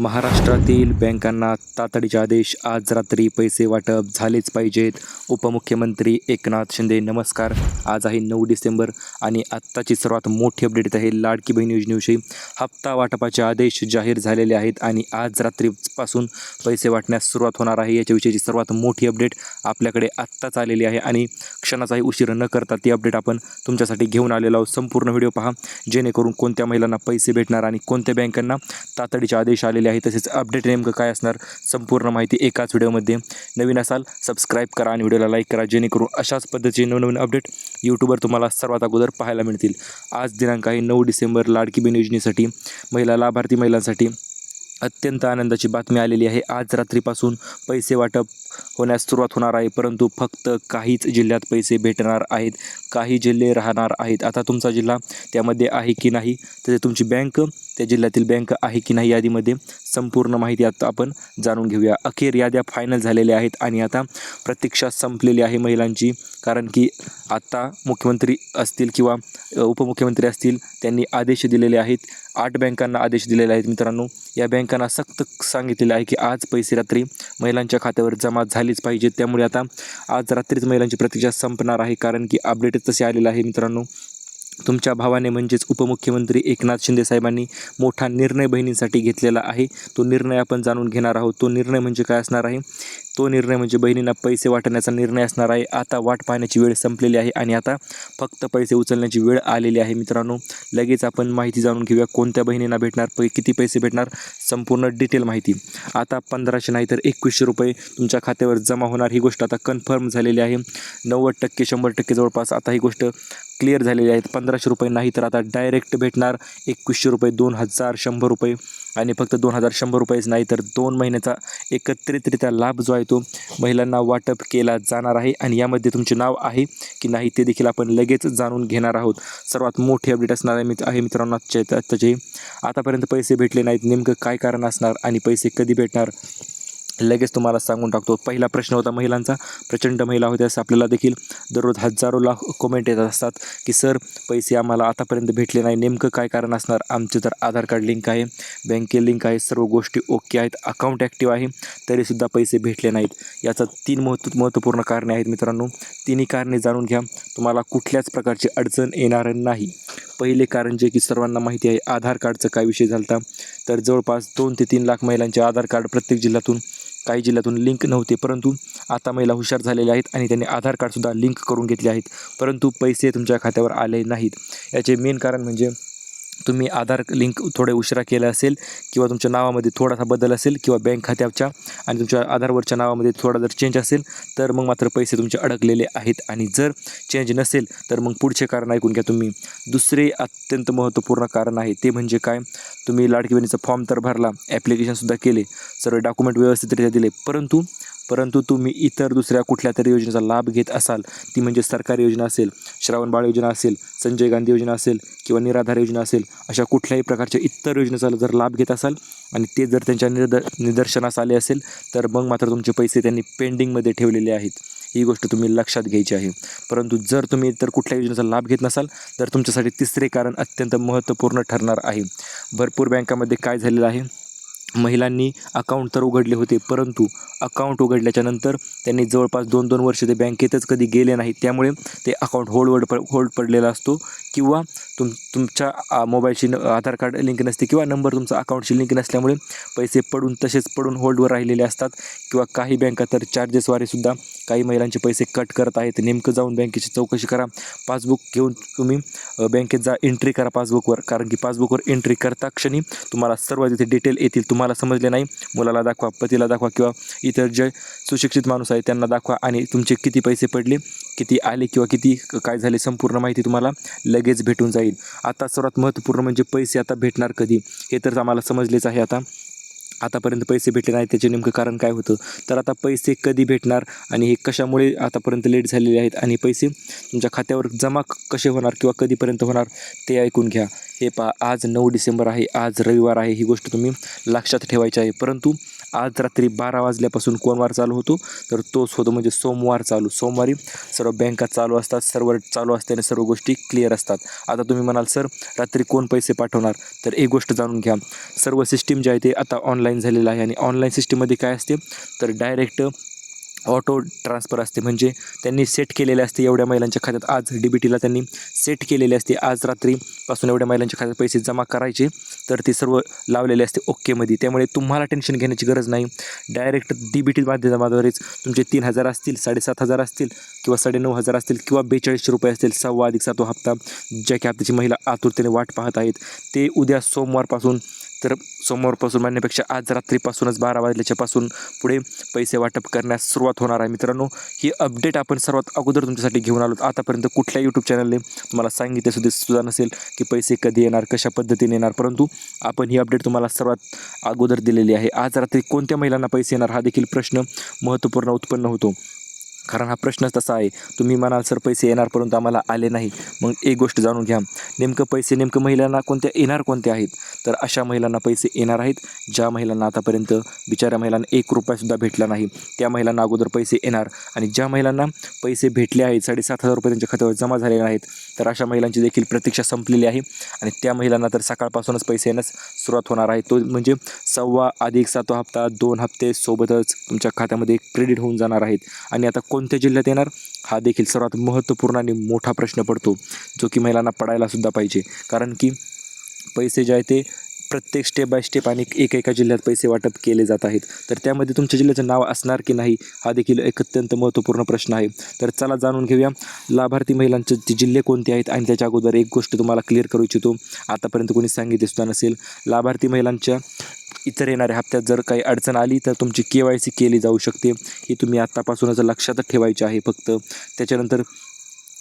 महाराष्ट्रातील बँकांना तातडीचे आदेश आज रात्री पैसे वाटप झालेच पाहिजेत. उपमुख्यमंत्री एकनाथ शिंदे नमस्कार. आज आहे नऊ डिसेंबर आणि आत्ताची सर्वात मोठी अपडेट येत आहे लाडकी बहीण योजनेविषयी. हप्ता वाटपाचे आदेश जाहीर झालेले आहेत आणि आज रात्रीपासून पैसे वाटण्यास सुरुवात होणार आहे. याच्याविषयीची सर्वात मोठी अपडेट आपल्याकडे आत्ताच आलेली आहे आणि क्षणाचाही उशीर न करता ती अपडेट आपण तुमच्यासाठी घेऊन आलेलो आहोत. संपूर्ण व्हिडिओ पहा. जेणेकरून कोणत्या महिलांना पैसे भेटणार आणि कोणत्या बँकांना तातडीचे आदेश आलेले आहे. तसेच अपडेट नेमकं काय असणार संपूर्ण माहिती एकाच व्हिडिओमध्ये. नवीन असाल सबस्क्राईब करा आणि व्हिडिओला लाईक करा. जेणेकरून अशाच पद्धतीचे नवनवीन अपडेट यूट्यूबवर तुम्हाला सर्वात अगोदर पाहायला मिळतील. आज दिनांक आहे नऊ डिसेंबर. लाडकी बहीण योजनेसाठी महिला लाभार्थी महिलांसाठी अत्यंत आनंदाची बातमी आलेली आहे. आज रात्रीपासून पैसे वाटप होण्यास सुरुवात होणार आहे. परंतु फक्त काहीच जिल्ह्यात पैसे भेटणार आहेत. काही जिल्हे राहणार आहेत. आता तुमचा जिल्हा त्यामध्ये आहे की नाही तसे तुमची बँक त्या जिल्ह्यातील बँक आहे की नाही यादीमध्ये संपूर्ण माहिती आता आपण जाणून घेऊया. अखेर याद्या फायनल झालेल्या आहेत आणि आता प्रतीक्षा संपलेली आहे महिलांची कारण की आत्ता मुख्यमंत्री असतील किंवा उपमुख्यमंत्री असतील त्यांनी आदेश दिलेले आहेत. आठ बँकांना आदेश दिलेले आहेत मित्रांनो. या बँकांना सक्त सांगितलेलं आहे की आज पैसे रात्री महिलांच्या खात्यावर जमा झालीच पाहिजेत. त्यामुळे आता आज रात्रीच महिलांची प्रतीक्षा संपणार आहे कारण की अपडेट तसे आलेलं आहे मित्रांनो. तुमच्या भावाने म्हणजेच उपमुख्यमंत्री एकनाथ शिंदे साहेबांनी मोठा निर्णय बहिणींसाठी घेतलेला आहे. तो निर्णय आपण जाणून घेणार आहोत. तो निर्णय म्हणजे काय असणार आहे? तो निर्णय म्हणजे बहिणींना पैसे वाटण्याचा निर्णय असणार आहे. आता वाट पाहण्याची वेळ संपलेली आहे आणि आता फक्त पैसे उचलण्याची वेळ आलेली आहे मित्रांनो. लगेच आपण माहिती जाणून घेऊया कोणत्या बहिणींना भेटणार पै किती पैसे भेटणार संपूर्ण डिटेल माहिती. आता पंधराशे नाही तर एकवीसशे रुपये तुमच्या खात्यावर जमा होणार. ही गोष्ट आता कन्फर्म झालेली आहे. नव्वद टक्के शंभर टक्के जवळपास आता ही गोष्ट क्लिअर झालेले आहेत. पंधराशे रुपये नाही तर आता डायरेक्ट भेटणार एकवीसशे रुपये दोन हजार शंभर रुपये. आणि फक्त दोन हजार शंभर रुपयेच नाही तर दोन महिन्याचा एकत्रितरित्या लाभ जो आहे तो महिलांना वाटप केला जाणार आहे. आणि यामध्ये तुमचे नाव आहे की नाही ते देखील आपण लगेच जाणून घेणार आहोत. सर्वात मोठी अपडेट असणार आहे मित्र आहे मित्रांनो आजच्या आत्ताचे आतापर्यंत पैसे भेटले नाहीत. नेमकं काय कारण असणार आणि पैसे कधी भेटणार? लगेच तुम्हाला सांगून टाकतो. पहिला प्रश्न होता महिलांचा. प्रचंड महिला होत्या असं आपल्याला देखील दररोज हजारो लाख कमेंट येत असतात की सर पैसे आम्हाला आतापर्यंत भेटले नाही. नेमकं काय कारण असणार? आमचं तर आधार कार्ड लिंक आहे. बँके लिंक आहे. सर्व गोष्टी ओके आहेत. अकाउंट ॲक्टिव्ह आहे. तरीसुद्धा पैसे भेटले नाहीत. याचं तीन महत्त्व महत्त्वपूर्ण कारणे आहेत मित्रांनो. तिन्ही कारणे जाणून घ्या. तुम्हाला कुठल्याच प्रकारची अडचण येणार नाही. पहिले कारण जे की सर्वांना माहिती आहे आधार कार्डचं काय विषय झाला होता तर जवळपास दोन ते तीन लाख महिलांचे आधार कार्ड प्रत्येक जिल्ह्यातून काही जिल्ह्यातून लिंक नव्हते. परंतु आता महिला हुशार झालेल्या आहेत आणि त्यांनी आधार कार्डसुद्धा लिंक करून घेतले आहेत. परंतु पैसे तुमच्या खात्यावर आले नाहीत. याचे मेन कारण म्हणजे तुम्ही आधार लिंक थोडे उशिरा केलं असेल किंवा तुमच्या नावामध्ये थोडासा बदल असेल किंवा बँक खात्याच्या आणि तुमच्या आधारवरच्या नावामध्ये थोडा जर चेंज असेल तर मग मात्र पैसे तुमचे अडकलेले आहेत. आणि जर चेंज नसेल तर मग पुढचे कारण ऐकून घ्या तुम्ही. दुसरे अत्यंत महत्त्वपूर्ण कारण आहे ते म्हणजे काय? तुम्ही लाडकी बहिणीचा फॉर्म तर भरला ॲप्लिकेशनसुद्धा केले सर्व डॉक्युमेंट व्यवस्थितरित्या दिले परंतु परंतु तुम्ही इतर दुसऱ्या कुठल्या तरी योजनेचा लाभ घेत असाल ती म्हणजे सरकारी योजना असेल श्रावण बाळ योजना असेल संजय गांधी योजना असेल किंवा निराधार योजना असेल अशा कुठल्याही प्रकारच्या इतर योजनेचा जर लाभ घेत असाल आणि ते जर त्यांच्या निर्द निदर्शनास आले असेल तर मग मात्र तुमचे पैसे त्यांनी पेंडिंगमध्ये ठेवलेले आहेत. ही गोष्ट तुम्ही लक्षात घ्यायची आहे. परंतु जर तुम्ही इतर कुठल्या योजनेचा लाभ घेत नसाल तर तुमच्यासाठी तिसरे कारण अत्यंत महत्त्वपूर्ण ठरणार आहे. भरपूर बँकामध्ये काय झालेलं आहे? महिलांनी अकाऊंट तर उघडले होते परंतु अकाऊंट उघडल्याच्या नंतर त्यांनी जवळपास दोन दोन वर्ष ते बँकेतच कधी गेले नाहीत. त्यामुळे ते अकाऊंट होल्डवर प होल्ड पडलेला असतो किंवा तुम तुमच्या मोबाईलशी न आधार कार्ड लिंक नसते किंवा नंबर तुमचा अकाउंटशी लिंक नसल्यामुळे पैसे पडून तसेच पडून होल्डवर राहिलेले असतात किंवा काही बँका तर चार्जेसवारेसुद्धा काही महिलांचे पैसे कट करत आहेत. नेमकं जाऊन बँकेची चौकशी करा. पासबुक घेऊन तुम्ही बँकेत जा एंट्री करा पासबुकवर. कारण की पासबुकवर एंट्री करता क्षणी तुम्हाला सर्व तिथे डिटेल येतील. तुम्हाला समजले नाही. मुलाला दाखवा पतीला दाखवा किंवा इतर जे सुशिक्षित माणूस आहे त्यांना दाखवा आणि तुमचे किती पैसे पडले किती आले किंवा किती काय झाले संपूर्ण माहिती तुम्हाला लगेच भेटून जाईल. आता सर्वात महत्त्वपूर्ण म्हणजे पैसे आता भेटणार कधी? हे तर आम्हाला समजलेच आहे आता. आतापर्यंत पैसे भेटले नाही त्याचे नेमकं कारण काय होतं? तर आता पैसे कधी भेटणार आणि हे कशामुळे आतापर्यंत लेट झालेले आहेत आणि पैसे तुमच्या खात्यावर जमा कसे होणार किंवा कधीपर्यंत होणार ते ऐकून घ्या. हे पहा आज नऊ डिसेंबर आहे आज रविवार आहे ही गोष्ट तुम्ही लक्षात ठेवायची आहे. परंतु आज रात्री बारा वाजल्यापासून कोण वार चालू होतो. तर तोच होतो म्हणजे सोमवार चालू. सोमवारी सर्व बँका चालू असतात सर्व चालू असते आणि सर्व गोष्टी क्लिअर असतात. आता तुम्ही म्हणाल सर रात्री कोण पैसे पाठवणार? तर एक गोष्ट जाणून घ्या. सर्व सिस्टीम जे आहे ते आता ऑनलाईन झालेलं आहे आणि ऑनलाईन सिस्टीममध्ये काय असते? तर डायरेक्ट ऑटो ट्रान्सफर असते. म्हणजे त्यांनी सेट केलेले असते एवढ्या महिलांच्या खात्यात. आज डी बी टीला त्यांनी सेट केलेले असते. आज रात्रीपासून एवढ्या महिलांच्या खात्यात पैसे जमा करायचे. तर ते सर्व लावलेले असते ओकेमध्ये त्यामुळे तुम्हाला टेन्शन घेण्याची गरज नाही. डायरेक्ट डी बी टी माध्यमाद्वारेच तुमचे तीन हजार असतील साडेसात हजार असतील किंवा साडेनऊ हजार असतील किंवा बेचाळीसशे रुपये असतील सव्वा अधिक सातवा हप्ता ज्या की हप्त्याची महिला आतुरतेने वाट पाहत आहेत. ते उद्या सोमवारपासून तर सोमवारपासून म्हणण्यापेक्षा आज रात्रीपासूनच बारा वाजल्याच्यापासून पुढे पैसे वाटप करण्यास सुरुवात होणार आहे. मित्रांनो ही अपडेट आपण सर्वात अगोदर तुमच्यासाठी घेऊन आलो. आतापर्यंत कुठल्या यूट्यूब चॅनलने तुम्हाला सांगितले सुद्धा सुद्धा नसेल की पैसे कधी येणार कशा पद्धतीने येणार परंतु आपण ही अपडेट तुम्हाला सर्वात अगोदर दिलेली आहे. आज रात्री कोणत्या महिलांना पैसे येणार हा देखील प्रश्न महत्त्वपूर्ण उत्पन्न होतो. कारण हा प्रश्नच तसा आहे. तुम्ही म्हणाल सर पैसे येणार परंतु आम्हाला आले नाही. मग एक गोष्ट जाणून घ्या. नेमकं पैसे नेमकं महिलांना कोणत्या येणार कोणत्या आहेत? तर अशा महिलांना पैसे येणार आहेत ज्या महिलांना आतापर्यंत बिचाऱ्या महिलांना एक रुपयासुद्धा भेटला नाही. त्या महिलांना अगोदर पैसे येणार आणि ज्या महिलांना पैसे भेटले आहेत साडेसात हजार रुपये त्यांच्या खात्यावर जमा झालेले आहेत तर अशा महिलांची देखील प्रतीक्षा संपलेली आहे. आणि त्या महिलांना तर सकाळपासूनच पैसे येण्यास सुरुवात होणार आहे. तो म्हणजे सव्वा अधिक सातवा हप्ता दोन हप्ते सोबतच तुमच्या खात्यामध्ये क्रेडिट होऊन जाणार आहेत. आणि आता कोणत्या जिल्ह्यात येणार? हा देखील सर्वात महत्त्वपूर्ण आणि मोठा प्रश्न पडतो जो की महिलांना पडायला सुद्धा पाहिजे. कारण की पैसे जे आहे ते प्रत्येक स्टेप बाय स्टेप आणि एक एका जिल्ह्यात पैसे वाटप केले जात आहेत. तर त्यामध्ये तुमच्या जिल्ह्याचं नाव असणार की नाही हा देखील एक अत्यंत महत्त्वपूर्ण प्रश्न आहे. तर चला जाणून घेऊया लाभार्थी महिलांचे जे जिल्हे कोणते आहेत आणि त्याच्या अगोदर एक गोष्ट तुम्हाला क्लिअर करू इच्छितो. आतापर्यंत कोणी सांगितले सुद्धा नसेल लाभार्थी महिलांच्या इतर येणाऱ्या हप्त्यात जर काही अडचण आली तर तुमची के वाय सी केली जाऊ शकते. ही तुम्ही आत्तापासूनच लक्षात ठेवायची आहे फक्त. त्याच्यानंतर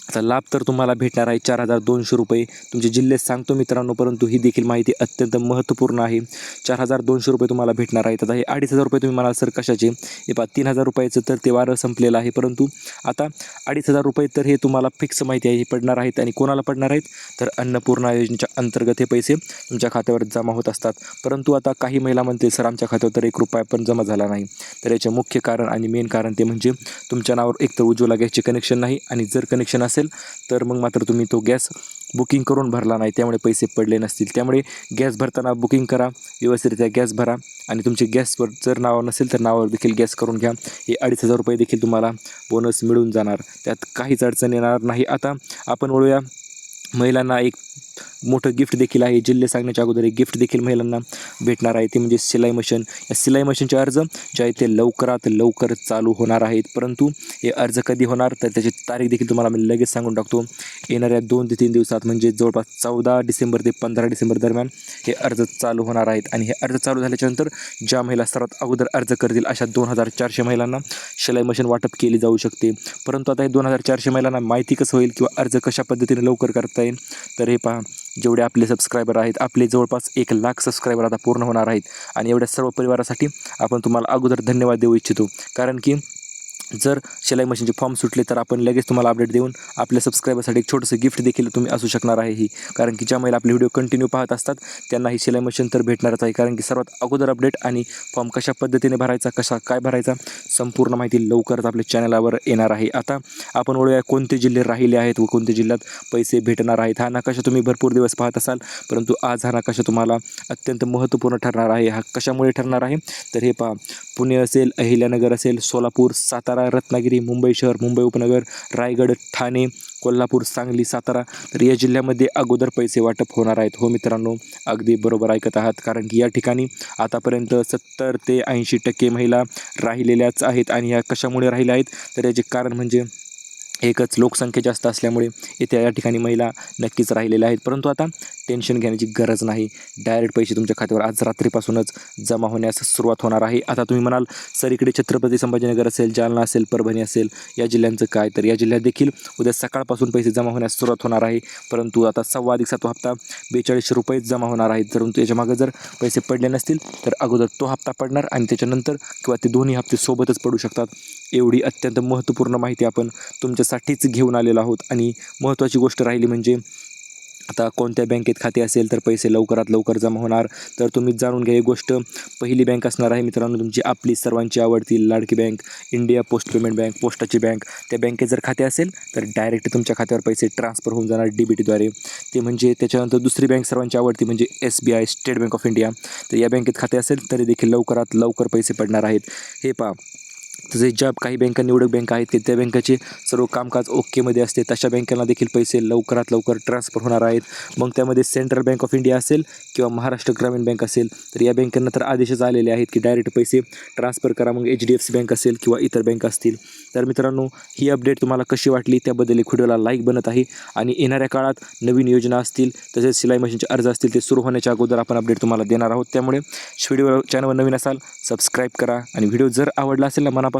आता लाभ तर तुम्हाला भेटणार आहे. चार हजार दोनशे रुपये. तुमचे जिल्हे सांगतो मित्रांनो परंतु ही देखील माहिती अत्यंत महत्त्वपूर्ण आहे. चार हजार दोनशे रुपये तुम्हाला भेटणार आहेत. आता हे अडीच हजार रुपये तुम्ही म्हणाल सर कशाचे? हे पा तीन हजार रुपयाचं तर ते वारं संपलेलं आहे. परंतु आता अडीच हजार रुपये तर हे तुम्हाला फिक्स माहिती आहे हे पडणार आहेत आणि कोणाला पडणार आहेत? तर अन्नपूर्णा योजनेच्या अंतर्गत हे पैसे तुमच्या खात्यावर जमा होत असतात. परंतु आता काही महिला म्हणतील सर आमच्या खात्यावर तर एक रुपया पण जमा झाला नाही. तर याचे मुख्य कारण आणि मेन कारण ते म्हणजे तुमच्या नावावर एकतर उज्ज्वला गॅसचे कनेक्शन नाही आणि जर कनेक्शन असेल असेल तर मग मात्र तुम्ही तो गॅस बुकिंग करून भरला नाही. त्यामुळे पैसे पडले नसतील. त्यामुळे गॅस भरताना बुकिंग करा व्यवस्थितरित्या गॅस भरा आणि तुमचे गॅसवर जर नाव नसेल तर नावावर देखील गॅस करून घ्या. हे अडीच हजार रुपये देखील तुम्हाला बोनस मिळून जाणार. त्यात काहीच अडचण येणार नाही. आता आपण वळूया महिलांना एक मोठं गिफ्ट देखील आहे. जिल्हे सांगण्याच्या अगोदर एक गिफ्ट देखील महिलांना भेटणार आहे. ते म्हणजे सिलाई मशीन. या सिलाई मशीनचे अर्ज जे आहे ते लवकरात लवकर चालू होणार आहेत. परंतु हे अर्ज कधी होणार? तर त्याची तारीख देखील तुम्हाला मी लगेच सांगून टाकतो. येणाऱ्या दोन ते तीन दिवसात म्हणजे जवळपास चौदा डिसेंबर ते पंधरा डिसेंबर दरम्यान हे अर्ज चालू होणार आहेत. आणि हे अर्ज चालू झाल्याच्यानंतर ज्या महिला सर्वात अगोदर अर्ज करतील अशा दोन हजार चारशे महिलांना शिलाई मशीन वाटप केली जाऊ शकते. परंतु आता हे दोन हजार चारशे महिलांना माहिती कसं होईल किंवा अर्ज कशा पद्धतीने लवकर करता येईल? तर हे पहा. जेवढे आपले सबस्क्रायबर आहेत आपले जवळपास एक लाख सबस्क्रायबर आता पूर्ण होणार आहेत. आणि एवढ्या सर्व परिवारासाठी आपण तुम्हाला अगोदर धन्यवाद देऊ इच्छितो. कारण की जर शिलाई मशीनचे फॉर्म सुटले तर आपण लगेच तुम्हाला अपडेट देऊन आपल्या सबस्क्रायबरसाठी एक छोटंसं गिफ्ट देखील तुम्ही असू शकणार आहे ही. कारण की ज्या महिला आपले व्हिडिओ कंटिन्यू पाहत असतात त्यांना ही शिलाई मशीन तर भेटणारच आहे. कारण की सर्वात अगोदर अपडेट आणि फॉर्म कशा पद्धतीने भरायचा कशा काय भरायचा संपूर्ण माहिती लवकरच आपल्या चॅनलावर येणार आहे. आता आपण ओळूया कोणते जिल्हे राहिले आहेत व कोणत्या जिल्ह्यात पैसे भेटणार आहेत. हा नकाशा तुम्ही भरपूर दिवस पाहत असाल परंतु आज हा नकाशा तुम्हाला अत्यंत महत्त्वपूर्ण ठरणार आहे. हा कशामुळे ठरणार आहे? तर हे पहा. पुणे असेल अहिल्यानगर असेल सोलापूर सातारा रत्नागिरी मुंबई शहर मुंबई उपनगर रायगड ठाणे कोल्हापूर सांगली सातारा. तर या जिल्ह्यामध्ये अगोदर पैसे वाटप होणार आहेत. हो मित्रांनो अगदी बरोबर ऐकत आहात. कारण की या ठिकाणी आतापर्यंत सत्तर ते ऐंशी टक्के महिला राहिलेल्याच आहेत आणि ह्या कशामुळे राहिल्या आहेत? तर याचे कारण म्हणजे एकच लोकसंख्या जास्त असल्यामुळे इथे या ठिकाणी महिला नक्कीच राहिलेल्या आहेत. परंतु आता टेन्शन घेण्याची गरज नाही. डायरेक्ट पैसे तुमच्या खात्यावर आज रात्रीपासूनच जमा होण्यास सुरुवात होणार आहे. आता तुम्ही म्हणाल सर इकडे छत्रपती संभाजीनगर असेल जालना असेल परभणी असेल या जिल्ह्यांचं काय तर? या जिल्ह्यात देखील उद्या सकाळपासून पैसे जमा होण्यास सुरुवात होणार आहे. परंतु आता सव्वा अधिक सातवा हप्ता बेचाळीसशे रुपयेच जमा होणार आहेत. जर याच्या मागे जर पैसे पडले नसतील तर अगोदर तो हप्ता पडणार आणि त्याच्यानंतर किंवा ते दोन्ही हप्ते सोबतच पडू शकतात. एवढी अत्यंत महत्त्वपूर्ण माहिती आपण तुमच्यासाठीच घेऊन आलेलो आहोत. आणि महत्त्वाची गोष्ट राहिली म्हणजे आता कोणत्या बँकेत खाते असेल तर पैसे लवकरात लवकर जमा होणार. तर तुम्ही जाणून घ्या ही गोष्ट पहिली बँक असणार आहे. मित्रांनो तुमची आपली सर्वांची आवडती लाडकी bank India post payment bank पोस्टाची बँक. त्या बँकेत जर खाते असेल तर डायरेक्ट तुमच्या खात्यावर पैसे ट्रान्सफर होऊन जाणार डी बी टीद्वारे ते म्हणजे त्याच्यानंतर दुसरी बँक सर्वांची आवडती म्हणजे S B I state bank of India तर या बँकेत खाते असेल तरी देखील लवकरात लवकर पैसे पडणार आहेत. हे पहा. तसेच ज्या काही बँका निवडक बँका आहेत की त्या बँकाचे सर्व कामकाज ओकेमध्ये असते. तशा बँकांना देखील पैसे लवकरात लवकर ट्रान्सफर होणार आहेत. मग त्यामध्ये सेंट्रल बँक ऑफ इंडिया असेल किंवा महाराष्ट्र ग्रामीण बँक असेल तर या बँकांना तर आदेशच आलेले आहेत की डायरेक्ट पैसे ट्रान्सफर करा. मग H D F C bank असेल किंवा इतर बँक असतील. तर मित्रांनो ही अपडेट तुम्हाला कशी वाटली? त्याबद्दल एक व्हिडिओला लाईक बनत आहे. आणि येणाऱ्या काळात नवीन योजना असतील तसेच सिलाई मशीनचे अर्ज असतील ते सुरू होण्याच्या अगोदर आपण अपडेट तुम्हाला देणार आहोत. त्यामुळे व्हिडिओ चॅनलवर नवीन असाल सबस्क्राईब करा. आणि व्हिडिओ जर आवडला असेल ना मनापासून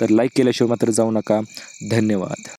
तर लाईक केल्याशिवाय मात्र जाऊ नका. धन्यवाद.